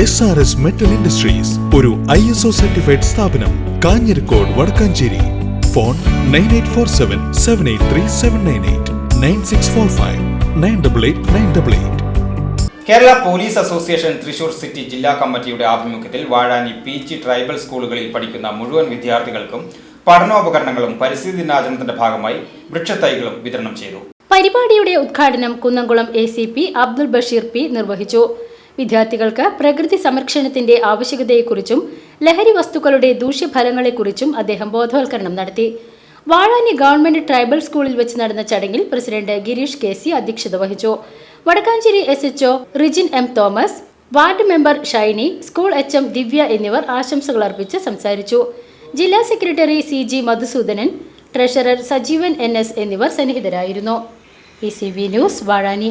S R S metal industries ഒരു I S O certified സ്ഥാപനം Kanjirakode Vadakkanchery. Phone nine eight four seven seven eight three seven nine eight nine six four five nine double eight nine double eight Kerala police association Thrissur city ജില്ലാ കമ്മിറ്റിയുടെ ആഭിമുഖ്യത്തിൽ Vazhani P G tribal സ്കൂളുകളിൽ പഠിക്കുന്ന മുഴുവൻ വിദ്യാർത്ഥികൾക്കും പഠനോപകരണങ്ങളും പരിസ്ഥിതി ദിനാചരണത്തിന്റെ ഭാഗമായി വൃക്ഷത്തൈകളും വിതരണം ചെയ്തു. പരിപാടിയുടെ ഉദ്ഘാടനം Kunnamkulam A C P Abdul Basheer P നിർവഹിച്ചു. വിദ്യാർത്ഥികൾക്ക് പ്രകൃതി സംരക്ഷണത്തിന്റെ ആവശ്യകതയെക്കുറിച്ചും ലഹരി വസ്തുക്കളുടെ ദൂഷ്യഫലങ്ങളെക്കുറിച്ചും അദ്ദേഹം ബോധവൽക്കരണം നടത്തി. വാഴാനി ഗവൺമെന്റ് ട്രൈബൽ സ്കൂളിൽ വെച്ച് നടന്ന ചടങ്ങിൽ പ്രസിഡന്റ് ഗിരീഷ് കെ സി അധ്യക്ഷത വഹിച്ചു. Vadakkanchery S H O Rijin M Thomas ward member Shiny school H M Divya എന്നിവർ ആശംസകൾ അർപ്പിച്ച് സംസാരിച്ചു. ജില്ലാ secretary C G Madhusoodanan treasurer Sajeevan N S എന്നിവർ സന്നിഹിതരായിരുന്നു. P C news Vazhani.